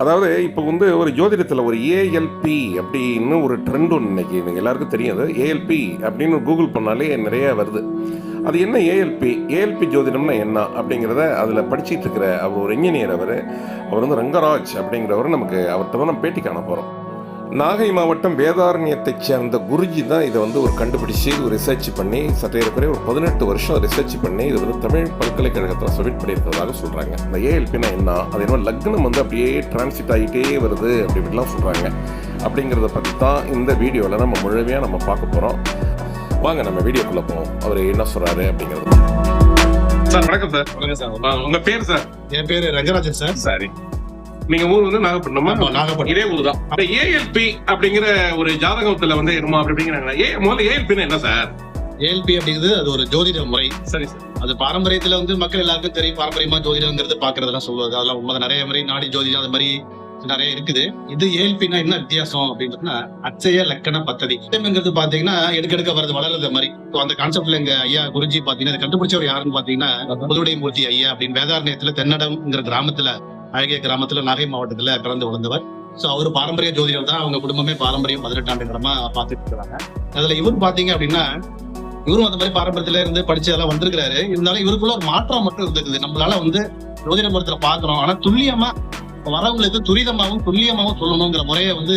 அதாவது இப்போ வந்து ஒரு ஜோதிடத்தில் ஒரு ஏஎல்பி அப்படின்னு ஒரு ட்ரெண்ட் ஒன்று இன்னைக்கு நீங்கள் எல்லாருக்கும் தெரியும். அது ஏஎல்பி அப்படின்னு கூகுள் பண்ணாலே நிறைய வருது. அது என்ன ஏஎல்பி ஏஎல்பி ஜோதிடம்னா என்ன அப்படிங்கிறத அதில் படிச்சிட்டு இருக்கிற அவர் ஒரு இன்ஜினியர் அவர். அவர் வந்து ரங்கராஜ் அப்படிங்கிறவர் நமக்கு அவர்கிட்ட தான் நம்ம பேட்டி காண போகிறோம் நாகை மாவட்டம் வேதாரண்யத்தைச் சேர்ந்த குருஜி தான் இதை வந்து ஒரு கண்டுபிடிச்சு ஒரு ரிசர்ச் பண்ணி சற்றேறக்குறைய ஒரு பதினெட்டு வருஷம் ரிசர்ச் பண்ணி இது வந்து தமிழ் பல்கலைக்கழகத்தில் சப்மிட் பண்ணியிருக்கிறதாக சொல்கிறாங்க இந்த ஏஎல்பினா என்ன? அது என்ன லக்னம் வந்து அப்படியே டிரான்சிட் ஆகிட்டே வருது அப்படி இப்படிலாம் சொல்கிறாங்க அப்படிங்கிறத பற்றி தான் இந்த வீடியோவில் நம்ம முழுமையாக நம்ம பார்க்க போகிறோம் வாங்க நம்ம வீடியோக்குள்ளே போவோம். அவர் என்ன சொல்கிறாரு அப்படிங்கிறது. சார் வணக்கம் சார். வணக்கம் சார். ஆ, உங்க பேர் சார்? என் பேரு ரங்கராஜன் சார். சரி. நீங்க ஊர் வந்து நாகப்பட்டினமா? நாகப்பட்டினம். இதே ஊர் தான் அப்ப ஏஎல்பி அப்படிங்கிற ஒரு ஜாதகத்துல வந்து என்னமோ அப்படி அப்படிங்கிறாங்க ஏ முதல்ல ஏஎல்பின்னு என்ன சார்? ஏஎல்பி அப்படிங்கிறது அது ஒரு ஜோதிட முறை. சரி சார். அது பாரம்பரியத்துல வந்து மக்கள் எல்லாருக்கும் தெரியும். பாரம்பரியமா ஜோதிடங்கிறது பாக்குறதெல்லாம் சொல்லுவது அதெல்லாம் உண்மை நிறைய மாதிரி நாடி ஜோதிடம் அது மாதிரி நிறைய இருக்குது. இது ஏஎல்பினா என்ன வித்தியாசம் அப்படின்றதுன்னா அச்சய லக்கண பத்ததி. திட்டம்ங்கிறது பாத்தீங்கன்னா எடுக்கெடுக்க வருது வளருது மாதிரி. அந்த கான்செப்ட்ல எங்க ஐயா குருஜி பாத்தீங்கன்னா கண்டுபிடிச்சவர் யாருன்னு பாத்தீங்கன்னா புதுவுடை மூர்த்தி ஐயா அப்படின்னு வேதாரண்யத்துல தென்னடம்ங்கிற கிராமத்துல அழகிய கிராமத்துல நாகை மாவட்டத்துல பிறந்து வளர்ந்தவர். சோ அவர் பாரம்பரிய ஜோதிடர் தான் அவங்க குடும்பமே பாரம்பரியம் பதினெட்டு ஆண்டுகளமா பார்த்துட்டு இருக்காங்க அதுல இவர் பாத்தீங்க அப்படின்னா இவரும் அந்த மாதிரி பாரம்பரியத்துல இருந்து படிச்சு அதெல்லாம் வந்திருக்கிறாரு. இருந்தாலும் இவருக்குள்ள ஒரு மாற்றம் மட்டும் இருந்திருக்குது. நம்மளால வந்து ஜோதிட முறைத்துல பாக்குறோம் ஆனா துல்லியமா வரவங்களுக்கு துரிதமாவும் துல்லியமாவும் சொல்லணுங்கிற முறையை வந்து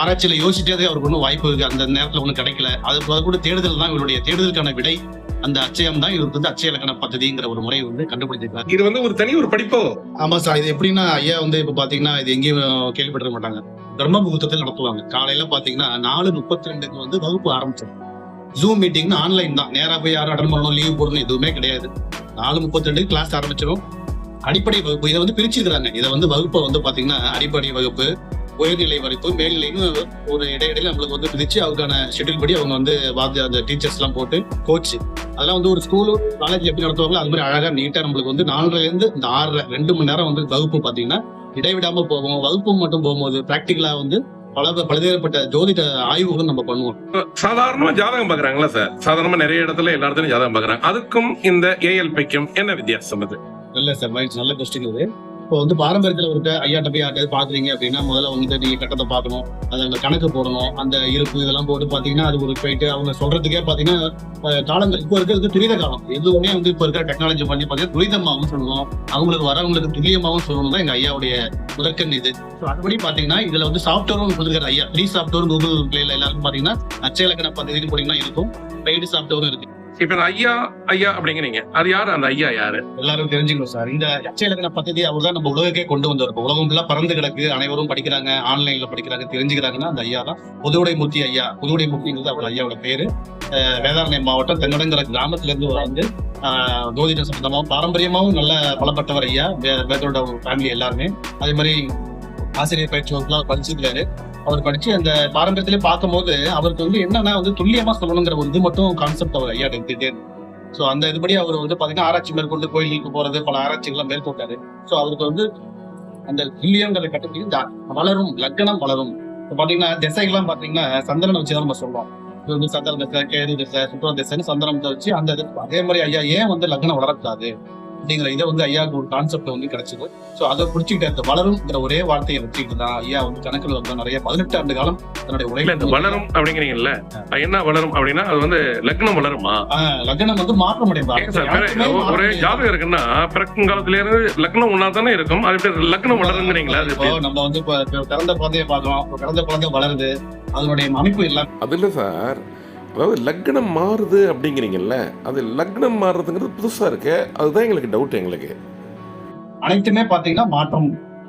ஆராய்ச்சியில யோசிச்சதே அவருக்கு ஒன்றும் வாய்ப்பு இருக்கு. அந்த நேரத்துல ஒன்றும் கிடைக்கல. அது அது கூட தேடுதல் தான் இவருடைய தேடுதலுக்கான விடை. அந்த அச்சயம் தான் இவருக்கு வந்து அச்சய இலக்கண பദ്ധதிங்கிற ஒரு முறையை வந்து கண்டுபிடிச்சிருக்காரு. இது வந்து ஒரு தனி ஒரு படிப்போ? ஆமா சார். இது எப்படின்னா ஐயா வந்து இப்ப பாத்தீங்கன்னா இது எங்கேயும் கேள்விப்பட்டிருக்க மாட்டாங்க. பிரம்ம முகூர்த்தத்தில் நடத்துவாங்க. காலையில பாத்தீங்கன்னா நாலு முப்பத்தி ரெண்டுக்கு வந்து வகுப்பு ஆரம்பிச்சோம் ஜூம் மீட்டிங்னு ஆன்லைன் தான். நேரா போய் யாரும் அட்டன் பண்ணணும் லீவ் போடணும் எதுவுமே கிடையாது. நாலு முப்பத்தி ரெண்டுக்கு கிளாஸ் ஆரம்பிச்சிடும் அடிப்படை வகுப்பு இதை வந்து பிரிச்சிருக்கிறாங்க. இதை வந்து வகுப்பை வந்து பாத்தீங்கன்னா அடிப்படை வகுப்பு உயர்நிலை வகுப்பு மேல்நிலைன்னு ஒரு இடையிடையில நம்மளுக்கு வந்து பிரிச்சு அதுக்கான ஷெட்யூல் படி அவங்க வந்து வாத்திய அந்த டீச்சர்ஸ் எல்லாம் போட்டு கோச் அதெல்லாம் வந்து ஒரு ஸ்கூலு காலேஜ் எப்படி நடத்துவாங்களோ அது மாதிரி அழகா நீட்டா நம்மளுக்கு வந்து நாலரை இருந்து இந்த ஆறரை ரெண்டு மணி நேரம் வந்து வகுப்பு பாத்தீங்கன்னா இடைவிடாம போவோம் வகுப்பு மட்டும் போகும்போது பிராக்டிகலா வந்து பல பலதேறப்பட்ட ஜோதிட ஆய்வுகள் நம்ம பண்ணுவோம். சாதாரணமா ஜாதகம் பாக்குறாங்களா சார்? சாதாரணமா நிறைய இடத்துல எல்லா இடத்துலயும் ஜாதகம் பாக்குறாங்க. அதுக்கும் இந்த ஏஎல்பிக்கும் என்ன வித்தியாசம் அது? நல்ல சார் மைண்ட் நல்ல கொஸ்டின் இது. இப்போ வந்து பாரம்பரியத்தில் ஒருத்த ஐயாட்ட போய் யார்ட்டாவது பாக்குறீங்க அப்படின்னா முதல்ல வந்து நீங்க கட்டத்தை பார்க்கணும் அது அந்த கணக்கு போடணும் அந்த இருப்பு இதெல்லாம் போட்டு பாத்தீங்கன்னா அது ஒரு போயிட்டு அவங்க சொல்றதுக்கே பாத்தீங்கன்னா காலங்கள் இப்போ இருக்கிறது துரித காலம். எதுவுமே வந்து இப்போ இருக்கிற டெக்னாலஜி பண்ணி பார்த்தீங்கன்னா துரிதமாகவும் சொல்லணும் அவங்களுக்கு வரவங்களுக்கு துல்லியமாகவும் சொல்லணும் தான் எங்க ஐயாவுடைய முதற்கண் இது. ஸோ அதுபடி பாத்தீங்கன்னா இதுல வந்து சாஃப்ட்வேரும் கொடுக்குற ஐயா. ஃப்ரீ சாஃப்ட்வேர் கூகுள் பிளேல எல்லாருக்கும் பாத்தீங்கன்னா அச்சய இலக்கண பദ്ധதினு போனீங்கன்னா இருக்கும். பெய்டு சாஃப்ட்வேரும் இருக்கு. இப்ப இந்த ஐயா ஐயா அப்படிங்கிறீங்க. அது யாரு? அந்த ஐயா யாரு? எல்லாரும் தெரிஞ்சுக்கணும் சார். இந்த அச்சய இலக்கண அவர் தான் நம்ம உலகக்கே கொண்டு வந்தவர் உலகம் ஃபுல்லா பறந்து கிடக்கு. அனைவரும் படிக்கிறாங்க ஆன்லைன்ல படிக்கிறாங்க தெரிஞ்சுக்கிறாங்கன்னா அந்த ஐயா தான் புதுவுடை மூர்த்தி ஐயா. புதுவுடை மூர்த்திங்கிறது அவர் ஐயாவோட பேரு. அஹ் வேதாரண்யம் மாவட்டம் தென்னடங்கிற கிராமத்துல இருந்து வந்து ஆஹ் ஜோதிட சம்பந்தமாகவும் பாரம்பரியமாகவும் நல்ல பலப்பட்டவர் ஐயா. வேதோட ஒரு ஃபேமிலி எல்லாருமே. அதே மாதிரி ஆசிரியர் பயிற்சி வகுப்புலாம் படிச்சிருக்காரு அவர் படிச்சு அந்த பாரம்பரியத்திலே பார்க்கும்போது அவருக்கு வந்து என்னன்னா வந்து துல்லியமா சொல்லணுங்கிற ஒரு இது மட்டும் கான்செப்ட் அவர் ஐயா எடுத்துட்டே ஸோ அந்த இதுபடி அவர் வந்து பாத்தீங்கன்னா ஆராய்ச்சி மேற்கொண்டு கோயிலுக்கு போறது பல ஆராய்ச்சிகள்லாம் மேற்கொண்டாரு. ஸோ அவருக்கு வந்து அந்த துல்லியங்கிறத கட்டத்துக்கு வளரும் லக்கணம் வளரும். இப்போ பாத்தீங்கன்னா திசைகள்லாம் பாத்தீங்கன்னா சந்திரனை வச்சு தான் நம்ம சொல்லுவோம். இது வந்து சந்திரன் திசை கேது திசை சுற்றுலா திசைன்னு சந்திரனத்தை வச்சு அந்த இது அதே மாதிரி ஐயா ஏன் வந்து லக்னம் வளரக்கூடாது? அப்படிங்கிற இதை வந்து ஐயாவுக்கு ஒரு கான்செப்ட் வந்து கிடைச்சது. ஸோ அதை பிடிச்சிக்கிட்டு அந்த வளரும்ங்கிற ஒரே வார்த்தையை வச்சுக்கிட்டு தான் ஐயா வந்து கணக்கில் வந்து நிறைய பதினெட்டு ஆண்டு காலம் தன்னுடைய இல்ல இந்த உழைப்பு வளரும் அப்படிங்கிறீங்கல்ல என்ன வளரும் அப்படின்னா அது வந்து லக்னம் வளருமா? லக்னம் வந்து மாற்றம் ஏன் சார் வேற அடையும் ஒரே ஜாதகம் இருக்குன்னா பிறக்கும் காலத்துல இருந்து லக்னம் ஒன்னா தானே இருக்கும் அது எப்படி லக்னம் வளருங்கிறீங்களா நம்ம வந்து இப்ப பிறந்த குழந்தைய இப்ப பிறந்த குழந்தை வளருது அதனுடைய அமைப்பு எல்லாம் அது இல்லை சார். அதாவது லக்னம் மாறுது அப்படிங்கிறீங்கல்ல அது லக்னம் மாறுறதுங்கிறது புதுசா இருக்கு அதுதான் எங்களுக்கு டவுட் எங்களுக்கு. அனைத்துமே பாத்தீங்கன்னா மாற்றம்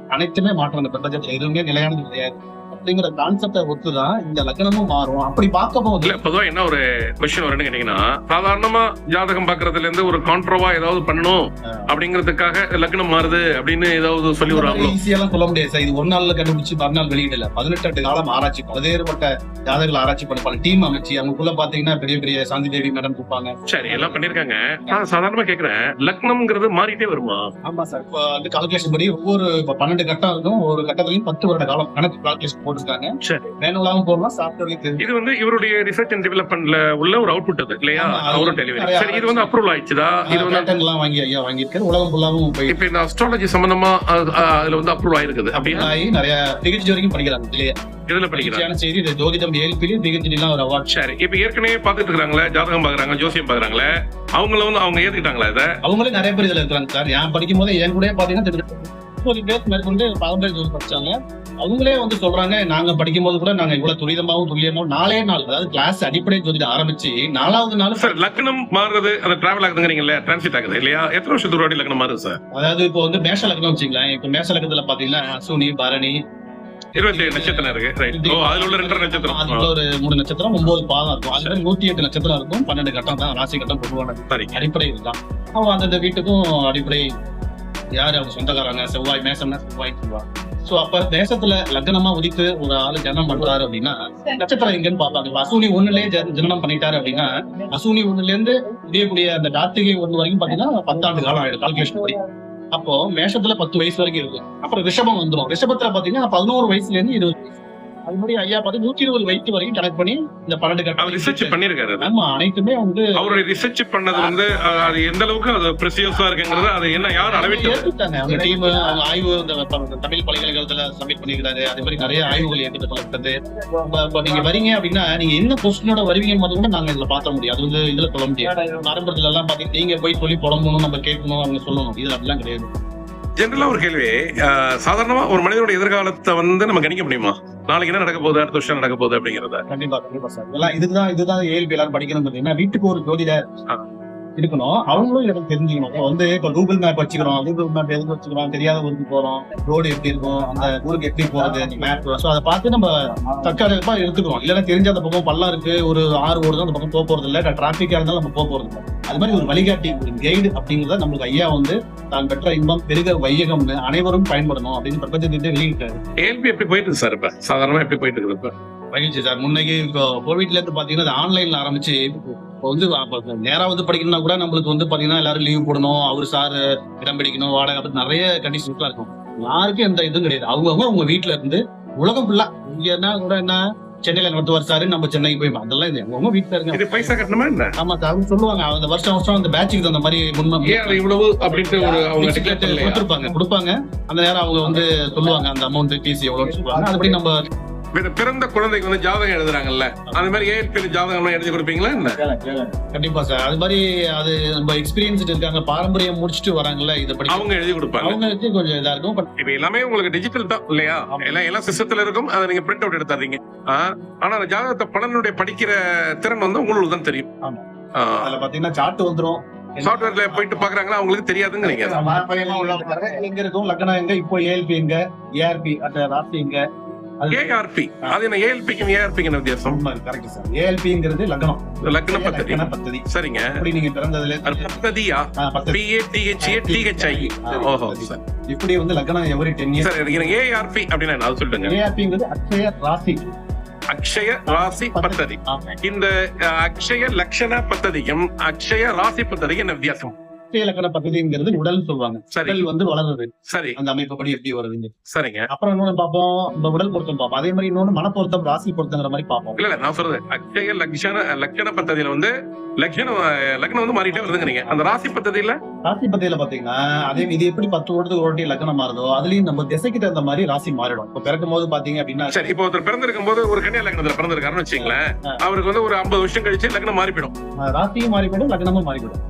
அனைத்துமே மாற்றம். அந்த பிரபஞ்சத்துல எதுவுமே நிலையானது கிடையாது. அப்படிங்கிற கான்செப்டை ஒத்துதான் இந்த லக்னமும் மாறும். அப்படி பார்க்கும் போது இல்ல பொதுவா என்ன ஒரு கொஸ்டின் வரும்னு கேட்டீங்கன்னா சாதாரணமா ஜாதகம் பாக்குறதுல இருந்து ஒரு கான்ட்ரோவா ஏதாவது பண்ணணும் அப்படிங்கிறதுக்காக லக்னம் மாறுது அப்படின்னு ஏதாவது சொல்லி வருவாங்களோ ஈஸியெல்லாம் சொல்ல முடியாது சார். இது ஒரு நாள்ல கண்டுபிடிச்சு மறுநாள் வெளியிடல. பதினெட்டு காலம் ஆராய்ச்சி பல்வேறுபட்ட ஜாதகங்கள் ஆராய்ச்சி பண்ண பல டீம் அமைச்சு அவங்களுக்குள்ள பாத்தீங்கன்னா பெரிய பெரிய சாந்தி தேவி மேடம் இருப்பாங்க சரி எல்லாம் பண்ணிருக்காங்க நான் சாதாரணமா கேக்குறேன். லக்னம்ங்கிறது மாறிட்டே வருமா? ஆமா சார். இப்போ வந்து கால்குலேஷன் படி ஒவ்வொரு பன்னெண்டு கட்டம் இருக்கும். ஒரு கட்டத்துலயும் பத்து வருட காலம். கணக்கு பிராக்டிஸ் போட்டிருக்காங்க. சரி. மேனுவலாவும் போடலாம் சாஃப்ட்வேர்லயும் தெரியும் இது வந்து இவருடைய ரிசர்ச் அண்ட் டெவலப்மெண்ட்ல உள்ள ஒரு அவுட்புட் அது இல்லையா? அவரும் டெலிவரி சரி இது வந்து அப்ரூவல் ஆயிடுச்சுதா? இது வந்து எல்லாம் வாங்கி ஐயா வாங்கியிருக்காரு. உலகம் ஃபுல்லாவும் போய் இப்ப இந்த அஸ்ட்ராலஜி சம்பந்தமா அதுல வந்து அப்ரூவல் ஆயிருக்குது அப்படின்னா நிறைய பிஹெச்டி வரைக்கும் படிக்கிறாங்க இல்லையா? இதுல படிக்கிறாங்க. செய்தி இது ஜோதிடம் ஏழ்பிலையும் பிஹெச்டி எல்லாம் ஒரு அவார்ட் சரி இப்ப ஏற்கனவே பாத்துட்டு இருக்காங்களே ஜாதகம் பாக்குறாங்க ஜோசியம் பாக்குறாங்களே அவங்கள வந்து அவங்க ஏத்துக்கிட்டாங்களா இத? அவங்களே நிறைய பேர் இதுல இருக்காங்க சார். நான் படிக்கும் போது என் கூட பாத்தீங்கன்னா முப்பது பேர் மேற்கொண்டு பாரம்பரிய ஜோதி படிச்சாங்க. அவங்களே வந்து சொல்றாங்க நாங்க படிக்கும் போது கூட நாங்க இவ்வளவு துரிதமாவும் துல்லியமாவும் நாலே நாள் அதாவது கிளாஸ் அடிப்படை ஜோதிடம் ஆரம்பிச்சு நாலாவது நாள் சார் லக்னம் மாறுறது அந்த டிராவல் ஆகுதுங்கிறீங்கல்ல டிரான்சிட் ஆகுது இல்லையா? எத்தனை வருஷத்துக்கு ஒரு லக்னம் மாறுது சார் அதாவது இப்போ வந்து மேஷ லக்னம் வச்சுங்களேன் இப்ப மேஷ லக்னத்துல பாத்தீங்கன்னா அசுனி பரணி இருபத்தி ஏழு நட்சத்திரம் இருக்கு அதுல உள்ள ரெண்டரை நட்சத்திரம். அதுல ஒரு மூணு நட்சத்திரம் ஒன்பது பாதம் இருக்கும். அது மாதிரி நூத்தி எட்டு நட்சத்திரம் இருக்கும் பன்னெண்டு கட்டம் தான் ராசி கட்டம் பொதுவானது. சரி அடிப்படை இதுதான். அவங்க அந்தந்த வீட்டுக்கும் அடிப்படை யாரு? அவங்க சொந்தக்காரங்க. செவ்வாய் மேசம்னா செவ்வாய் சொல்லுவாங்க சோ அப்ப தேசத்துல லக்னமா உதித்து ஒரு ஆளு ஜனம் பண்றாரு அப்படின்னா நட்சத்திரம் எங்கன்னு பாப்பாங்க அசூனி ஒண்ணுலயே ஜனனம் பண்ணிட்டாரு அப்படின்னா அசூனி ஒண்ணுல இருந்து உதயக்கூடிய அந்த கார்த்திகை ஒண்ணு வரைக்கும் பாத்தீங்கன்னா பத்தாண்டு காலம் ஆயிடும் கால்குலேஷன் படி. அப்போ மேஷத்துல பத்து வயசு வரைக்கும் இருக்கும் அப்புறம் ரிஷபம் வந்துடும் ரிஷபத்துல பாத்தீங்கன்னா பதினோரு வயசுல இருந்து இருபது வயசு. அது மாதிரி ஐயா பார்த்து நூத்தி இருபது வயசு வரைக்கும் கனெக்ட் பண்ணி இந்த பன்னெண்டு அவர் ரிசர்ச் கட்டம் பண்ணிருக்காரு. ஆமா அனைத்துமே வந்து அவருடைய ரிசர்ச் பண்ணது வந்து அது எந்த அளவுக்கு அது ப்ரெசியஸா இருக்குங்கிறது அது என்ன யார் அளவிட்டு ஏத்துட்டாங்க அவங்க டீம் அவங்க ஆய்வு இந்த தமிழ் பல்கலைக்கழகத்துல சப்மிட் பண்ணிக்கிறாரு அதே மாதிரி நிறைய ஆய்வுகள் ஏற்றுக்கொள்ளப்பட்டது இப்ப- நீங்க வரீங்க அப்படின்னா நீங்க என்ன கொஸ்டினோட வருவீங்கன்னு மட்டும் கூட நாங்க இதுல பாத்த முடியும் அது வந்து இதுல சொல்ல முடியாது. எல்லாம் பாத்தீங்கன்னா நீங்க போய் சொல்லி புலம்பணும் நம்ம கேட்கணும் அவங்க சொல்லணும். இது அப்படிலாம் கிடையாது. ஜென்ரலா ஒரு கேள்வி. சாதாரணமா ஒரு மனிதனுடைய எதிர்காலத்தை வந்து நம்ம கணிக்க முடியுமா? நாளைக்கு என்ன நடக்க போகுது? அடுத்த வருஷம் நடக்க போகுது அப்படிங்கறத? கண்டிப்பா கண்டிப்பா சார். இதெல்லாம் இதுதான் இதுதான் ஏஎல்பி எல்லாரும் படிக்கணும் பாத்தீங்கன்னா வீட்டுக்கு ஒரு ஜோதிடர் ஆ. இருக்கணும். அவங்களும் எனக்கு தெரிஞ்சுக்கணும். இப்போ வந்து இப்போ கூகுள் மேப் வச்சுக்கிறோம். கூகுள் மேப் எதுக்கு வச்சுக்கிறோம்? தெரியாத ஊருக்கு போறோம். ரோடு எப்படி இருக்கும்? அந்த ஊருக்கு எப்படி போறது? மேப் ஸோ அதை பார்த்து நம்ம தற்காலிகமா எடுத்துக்கிறோம். இல்லைன்னா தெரிஞ்ச அந்த பக்கம் பள்ளம் இருக்கு. ஒரு ஆறு ஓடுது அந்த பக்கம் போக போறது இல்லை. டிராபிக்கா இருந்தாலும் நம்ம போக போறது இல்லை. அது மாதிரி ஒரு வழிகாட்டி ஒரு கைடு அப்படிங்கிறத நம்மளுக்கு ஐயா வந்து தான் பெற்ற இன்பம் பெருக வையகம்னு அனைவரும் பயன்படணும் அப்படின்னு பிரபஞ்சத்திட்ட வெளியிட்டாரு. ஏல்பி எப்படி போயிட்டு இருக்கு சார் இப்ப? சாதாரணமா எப்படி போயிட்டு இருக்குது இப்ப? மகிழ்ச்சி சார். முன்னைக்கு இப்போ கோவிட்ல இருந்து பாத்தீங்கன்னா ஆன்லைன்ல ஆரம்பிச்சு இப்போ வந்து அப்ப நேரா வந்து படிக்கணும்னா கூட நம்மளுக்கு வந்து பாத்தீங்கன்னா எல்லாரும் லீவ் போடணும். அவர் சார் இடம் பிடிக்கணும் வாடகை அப்படி நிறைய கண்டிஷன்ஸ்லாம் இருக்கும். யாருக்கும் எந்த இதுவும் கிடையாது. அவங்கவுங்க உங்க வீட்ல இருந்து உலகம் ஃபுல்லா இங்க என்ன கூட என்ன? சென்னையில நடத்துவார் சார் நம்ம சென்னைக்கு போய் அதெல்லாம் இது அவங்க வீட்டுல இருக்க இது பைசா கட்டணுமா என்ன? ஆமா சார் அவங்க சொல்லுவாங்க. அந்த வருஷம் வருஷம் அந்த பேட்சுக்கு தகுந்த மாதிரி முன்ம இவ்வளவு அப்படின்ட்டு ஒரு அவங்க கொடுத்துருப்பாங்க. கொடுப்பாங்க. அந்த நேரம் அவங்க வந்து சொல்லுவாங்க அந்த அமௌண்ட் ஃபீஸ் எவ்வளவுன்னு சொல்லுவாங்க. அதுபடி நம்ம பிறந்த குழந்தைக்கு வந்து ஜாதகம் எழுதுறாங்கல்ல அந்த மாதிரி ஏஎல்பி ஜாதகம் எழுதி கொடுப்பீங்களா என்ன? கண்டிப்பா சார். அது மாதிரி அது நம்ம எக்ஸ்பீரியன்ஸ் இருக்காங்க பாரம்பரியம் முடிச்சுட்டு வராங்கல்ல இதை படி அவங்க எழுதி கொடுப்பாங்க. அவங்களுக்கு கொஞ்சம் இதா இருக்கும் பட் இப்ப எல்லாமே உங்களுக்கு டிஜிட்டல் தான் இல்லையா? எல்லாம் எல்லாம் சிஸ்டத்துல இருக்கும் அதை நீங்க பிரிண்ட் அவுட் எடுத்தாதீங்க. ஆனா அந்த ஜாதகத்தை பலனுடைய படிக்கிற திறன் வந்து உங்களுக்கு தான் தெரியும். அதுல பாத்தீங்கன்னா சார்ட் வந்துரும். சாஃப்ட்வேர்ல போயிட்டு பாக்குறாங்களா? அவங்களுக்கு தெரியாதுங்கிறீங்க எங்க இருக்கும்? லக்னம் எங்க? இப்போ ஏஎல்பி எங்க? ஏஆர்பி அந்த ராசி எங்க? ஏஆர்பி அது என்ன ஏஎல்பிக்கும் ஏஆர்பிக்கு என்ன வித்தியாசம்? கரெக்ட் சார் ஏஎல்பிங்கிறது லக்னம் லக்ன பத்ததி. பத்ததி. சரிங்க. இப்படி நீங்க பிறந்ததுல பத்ததியா? ஆ, பத்ததி. பிஏ டிஹெச்ஏ டிஹெச்ஐ ஓஹோ சார். இப்படி வந்து லக்னம் எவரி டென் இயர்ஸ் சார் எனக்கு ஏஆர்பி அப்படின்னா என்ன? சொல்லுங்க. ஏஆர்பிங்கிறது அக்ஷய ராசி. அக்ஷய ராசி பத்ததி. இந்த அக்ஷய லக்ஷண பத்ததிக்கும் அக்ஷய ராசி பத்ததிக்கும் என்ன வித்தியாசம்? அக்ஷய லக்ன பத்ததிங்கிறது உடல் சொல்லுவாங்க. உடல் வந்து வளருது. சரி. அந்த அமைப்புப்படி எப்படி வருதுங்க சரிங்க. அப்புறம் இன்னொன்னு பார்ப்போம். இந்த உடல் பொருத்தம் பார்ப்போம். அதே மாதிரி இன்னொன்னு மனப்பொருத்தம் ராசி பொருத்தங்கிற மாதிரி பார்ப்போம். இல்ல நான் சொல்றது அக்ஷய லக்ஷண லக்ஷண பத்ததியில வந்து லக்ஷணம் லக்னம் வந்து மாறிட்டே வருதுங்கிறீங்க அந்த ராசி பத்ததியில? ராசி பத்தியில பாத்தீங்கன்னா அதே இது எப்படி பத்து வருடத்துக்கு ஒரு வாட்டி லக்னம் மாறுதோ அதுலயும் நம்ம திசைக்கு தகுந்த மாதிரி ராசி மாறிடும். இப்ப பிறக்கும் போது பாத்தீங்க அப்படின்னா சரி இப்போ ஒருத்தர் பிறந்திருக்கும் போது ஒரு கன்னியா லக்னத்துல பிறந்திருக்காருன்னு வச்சுங்களேன். அவருக்கு வந்து ஒரு ஐம்பது வருஷம் கழிச்சு லக்னம் மாறி போயிடும். அஹ், ராசியும் மாறிவிடும் லக்னமும் மாறிவிடும்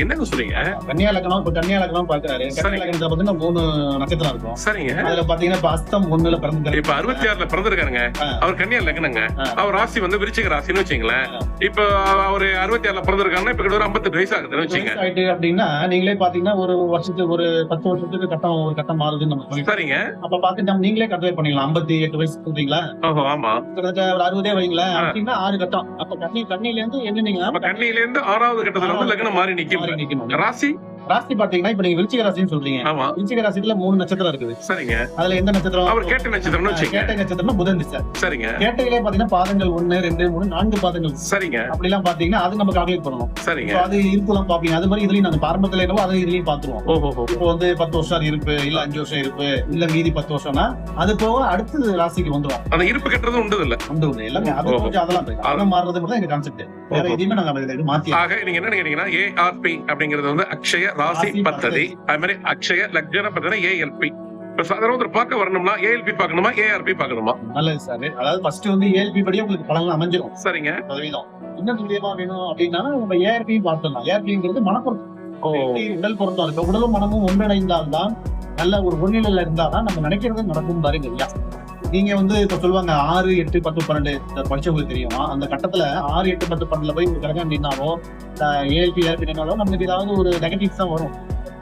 என்னங்க சொல்றீங்க? கன்னியா லக்னம் இப்ப கன்னியா லக்னம் பாக்குறாரு. கன்னியா லக்னத்துல பாத்தீங்கன்னா மூணு நட்சத்திரம் இருக்கும். சரிங்க. அதுல பாத்தீங்கன்னா இப்ப அஸ்தம் ஒண்ணுல பிறந்து இப்ப அறுபத்தி ஆறுல பிறந்திருக்காருங்க. அவர் கன்னியா லக்னங்க. அவர் ராசி வந்து விருச்சிக ராசின்னு வச்சுங்களேன். இப்ப அவரு அறுபத்தி ஆறுல பிறந்திருக்காருன்னா இப்ப கிட்ட ஒரு ஐம்பத்தெட்டு வயசு ஆகுதுன்னு வச்சுங்க ஆயிட்டு அப்படின்னா நீங்களே பாத்தீங்கன்னா ஒரு வருஷத்துக்கு ஒரு பத்து வருஷத்துக்கு கட்டம் ஒரு கட்டம் மாறுதுன்னு நம்ம. சரிங்க. அப்ப பாத்து நம்ம நீங்களே கல்குலேட் பண்ணிக்கலாம் ஐம்பத்தி எட்டு வயசு சொல்றீங்களா? ஓஹோ ஆமா. கிட்டத்தட்ட ஒரு அறுபதே வைங்களேன். அப்படின்னா ஆறு கட்டம். அப்ப கண்ணி கண்ணில இருந்து என்னீங்கன்னா அப்ப கண்ணியில இருந்து ஆறாவது கட்டத்துல வந்து லக்னம் மாறி நிக்கும்? மாறி நிக்கணும் ராசி பாத்தீங்கன்னா இப்ப நீங்க விருச்சிக ராசின்னு சொல்றீங்க. ஆமா. விருச்சிக ராசிக்குள்ள மூணு நட்சத்திரம் இருக்குது. சரிங்க. அதுல எந்த நட்சத்திரம்? அவர் கேட்ட நட்சத்திரம்னு வச்சுங்க கேட்டை நட்சத்திரம்னா புதன் திசை. சரிங்க. கேட்டையிலே பாத்தீங்கன்னா பாதங்கள் ஒண்ணு ரெண்டு மூணு நான்கு பாதங்கள். சரிங்க. அப்படி எல்லாம் பாத்தீங்கன்னா அது நம்ம கால்குலேட் பண்ணணும் சரிங்க. அது இருப்புலாம் பாப்பீங்க அது மாதிரி இதுலயும் நாங்க பாரம்பரியத்துல என்னவோ அதை இதுலயும் பாத்துருவோம் ஓஹோ இப்போ வந்து பத்து வருஷம் இருப்பு இல்ல அஞ்சு வருஷம் இருப்பு இல்ல மீதி பத்து வருஷம்னா அது போக அடுத்த ராசிக்கு வந்துரும். அந்த இருப்பு கட்டுறது உண்டு இல்ல வந்து விடும் எல்லாமே அது. கொஞ்சம் அதெல்லாம். அதெல்லாம் மாறுறது மட்டும் தான் எங்க கான்செப்ட் வேற. எதையுமே நாங்க மாத்தி ஆக நீங்க என்ன நினைக்கிறீங்கன்னா ஏஆர்பி அப்படிங்கிறது வந்து அக்ஷய ராசி பத்ததி. அது மாதிரி அக்ஷய லக்ஜன பத்ததி ஏஎல்பி இப்ப சாதாரண ஒருத்தர் பார்க்க வரணும்னா ஏஎல்பி பார்க்கணுமா ஏஆர்பி பார்க்கணுமா? நல்லது சார். அதாவது ஃபர்ஸ்ட் வந்து ஏஎல்பி படியே உங்களுக்கு பலன் அமைஞ்சிரும். சரிங்க. சதவீதம். இன்னும் துல்லியமா வேணும் அப்படின்னா நம்ம ஏஆர்பியும் பார்த்தோம்னா ஏஆர்பிங்கிறது மனப்பொருத்தம். உடல் பொருத்தம். இருக்கு உடலும் மனமும் ஒன்றிணைந்தால்தான் நல்ல ஒரு ஒருநிலையில இருந்தாதான் நம்ம நினைக்கிறது நடக்கும் பாருங்க ஐயா நீங்க வந்து இப்ப சொல்லுவாங்க ஆறு எட்டு பத்து பன்னெண்டு. இந்த படிச்சவங்களுக்கு தெரியும்? அந்த கட்டத்துல ஆறு எட்டு பத்து பன்னெண்டுல போய் ஒரு கிரகம் நின்னாவோ ஏஎல்பி ஏஆர்பி நின்னாலோ நமக்கு ஏதாவது ஒரு நெகட்டிவ்ஸ் தான் வரும்.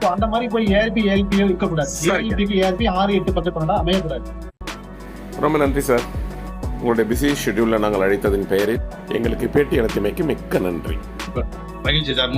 So அந்த மாதிரி போய் ஏஆர்பி ஏஎல்பியோ இருக்கக்கூடாது. ஏஎல்பிக்கு ஏஆர்பி ஆறு எட்டு பத்து பன்னெண்டா அமையக்கூடாது. ரொம்ப நன்றி சார் உங்களுடைய பிஸி ஷெட்யூலில் நாங்கள் அழைத்ததின் பெயரில் எங்களுக்கு பேட்டி அளித்தமைக்கு மிக்க நன்றி. மகிழ்ச்சி சார்